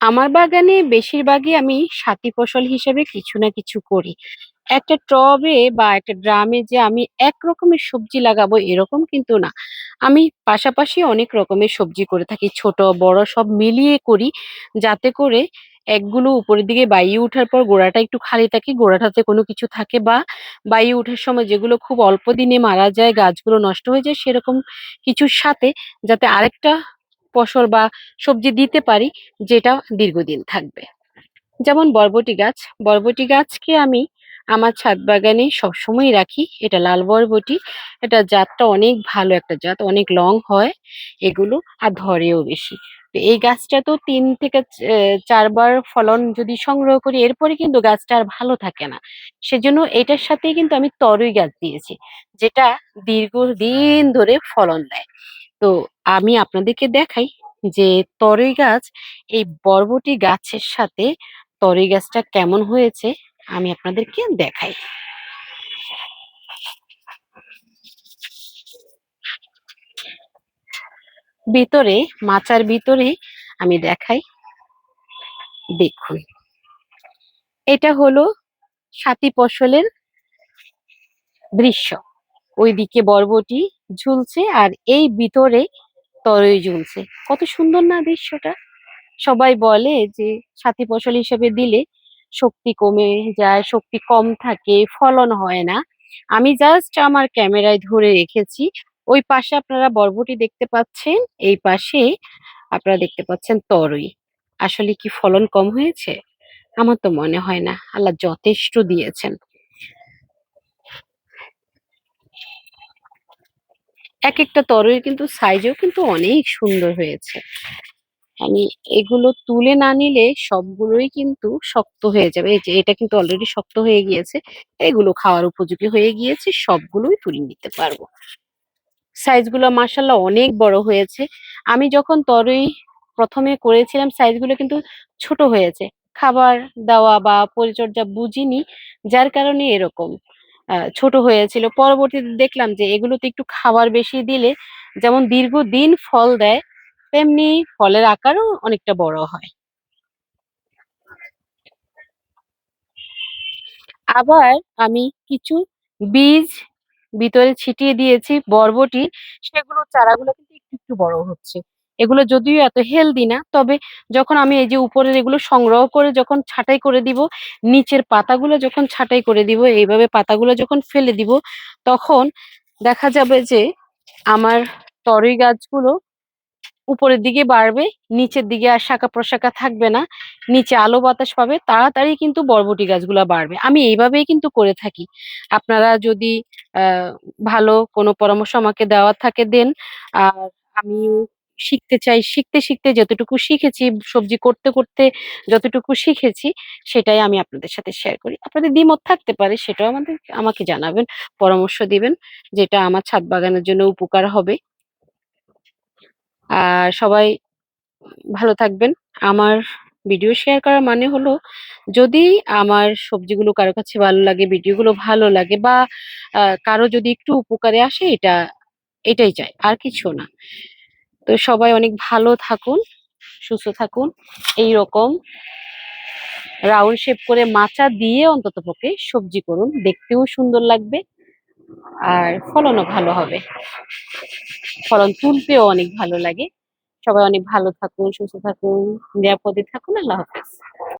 আমার বাগানে বেশিরভাগই আমি সাথী ফসল হিসেবে কিছু না কিছু করি। একটা টবে বা একটা ড্রামে যে আমি এক রকমের সবজি লাগাবো এরকম কিন্তু না। আমি পাশাপাশি অনেক রকমের সবজি করে থাকি। ছোট বড় সব মিলিয়ে করি। যাতে করে একগুলো উপরের দিকে বাইয়ে ওঠার পর গোড়াটা একটু খালি থাকে, গোড়াটাতে কোনো কিছু থাকে বা বাইয়ে ওঠার সময় যেগুলো খুব অল্প দিনে মারা যায়, গাছগুলো নষ্ট হয়ে যায় সেরকম কিছুর সাথে যাতে আরেকটা ফসল বা সবজি দিতে পারি যেটা দীর্ঘদিন থাকবে। যেমন বরবটি গাছ, বরবটি গাছকে আমি আমার ছাদ বাগানে সবসময় রাখি। এটা লাল বরবটি। এটা জাতটা অনেক ভালো একটা জাত। অনেক লং হয় এগুলো আর ধরেও বেশি। তো এই গাছটাতেও ৩ থেকে চারবার ফলন যদি সংগ্রহ করি এরপরে কিন্তু গাছটা আর ভালো থাকে না। সেজন্য এটার সাথে কিন্তু আমি তরই গাছ দিয়েছি। যেটা দীর্ঘদিন ধরে ফলন দেয়। তো আমি আপনাদেরকে দেখাই যে তরই গাছ, এই বরবটি গাছের সাথে তরই গাছটা কেমন হয়েছে, আমি আপনাদেরকে দেখাই। ভিতরে, মাচার ভিতরে আমি দেখাই। দেখুন। এটা হলো সাথী ফসলের দৃশ্য। ওইদিকে বরবটি ঝুলছে আর এই ভিতরে তরই ঝুলছে। কত সুন্দর না দৃশ্যটা? সবাই বলে যে সাথী ফসল হিসেবে দিলে শক্তি কমে যায়, শক্তি কম থাকে, ফলন হয় না। আমি জাস্ট আমার ক্যামেরায় ধরে রেখেছি। ওই পাশে আপনারা বরবটি দেখতে পাচ্ছেন, এই পাশে আপনারা দেখতে পাচ্ছেন তরই। আসলে কি ফলন কম হয়েছে? আমার তো মনে হয় না। আল্লাহ যথেষ্ট দিয়েছেন। একেকটা তরইর কিন্তু সাইজেও কিন্তু অনেক সুন্দর হয়েছে। আমি এগুলো তুলে না নিলে সবগুলোই কিন্তু শক্ত হয়ে যাবে। এই যে, এটা কিন্তু অলরেডি শক্ত হয়ে গিয়েছে। এগুলো খাওয়ার উপযোগী হয়ে গিয়েছে। সবগুলোই তুলে নিতে পারব। সাইজগুলো মাশাআল্লাহ অনেক বড় হয়েছে। আমি যখন তরই ১ম এ করেছিলাম সাইজগুলো কিন্তু ছোট হয়েছে। খাবার দেওয়া বা পরিচর্যা বুঝিনি। যার কারণে এরকম ছোট হয়েছিল। পরবর্তীতে দেখলাম যে এগুলোতে একটু খাবার বেশি দিলে যেমন দীর্ঘদিন ফল দেয়, তেমনি ফলের আকারও অনেকটা বড় হয়। আবার আমি কিছু বীজ ভিতরে ছিটিয়ে দিয়েছি বরবটির। সেগুলোর চারাগুলো কিন্তু একটু, একটু বড় হচ্ছে। এগুলো যদিও এত হেলদি না। তবে যখন আমি এই যে উপরের এগুলো সংগ্রহ করে যখন ছাঁটাই করে দিব, নিচের পাতাগুলো যখন ছাঁটাই করে দিব, এইভাবে পাতাগুলো যখন ফেলে দিব, তখন দেখা যাবে যে আমার তরই গাছগুলো উপরের দিকে বাড়বে, নিচের দিকে আর শাখা-প্রশাখা থাকবে না। নিচে আলো বাতাস পাবে, তাড়াতাড়ি কিন্তু বরবটি গাছগুলো বাড়বে। আমি এইভাবেই কিন্তু করে থাকি। আপনারা যদি ভালো কোনো পরামর্শ আমাকে দেওয়ার থাকে দেন। আর আমিও শিখতে চাই। শিখতে, শিখতে যতটুকু শিখেছি, সবজি করতে, করতে যতটুকু শিখেছি, সেটাই আমি আপনাদের সাথে শেয়ার করি। আপনাদের দ্বিমত থাকতে পারে, সেটাও আমাদের আমাকে জানাবেন, পরামর্শ দিবেন, যেটা আমার ছাদ বাগানের জন্য উপকার হবে। আর সবাই ভালো থাকবেন। আমার ভিডিও শেয়ার করার মানে হলো, যদি আমার সবজিগুলো কারও কাছে ভালো লাগে, ভিডিওগুলো ভালো লাগে বা কারও যদি একটু উপকারে আসে এটা এটাই চাই। আর কিছু না। তো সবাই অনেক ভালো থাকুন, সুস্থ থাকুন। এই রকম রাউন্ড শেপ করে মাচা দিয়ে অন্তত পক্ষে সবজি করুন। দেখতেও সুন্দর লাগবে। আর ফলনও ভালো হবে। ফলন তুলতেও অনেক ভালো লাগে। সবাই অনেক ভালো থাকুন, সুস্থ থাকুন, নিরাপদে থাকুন। আল্লাহ হাফেজ।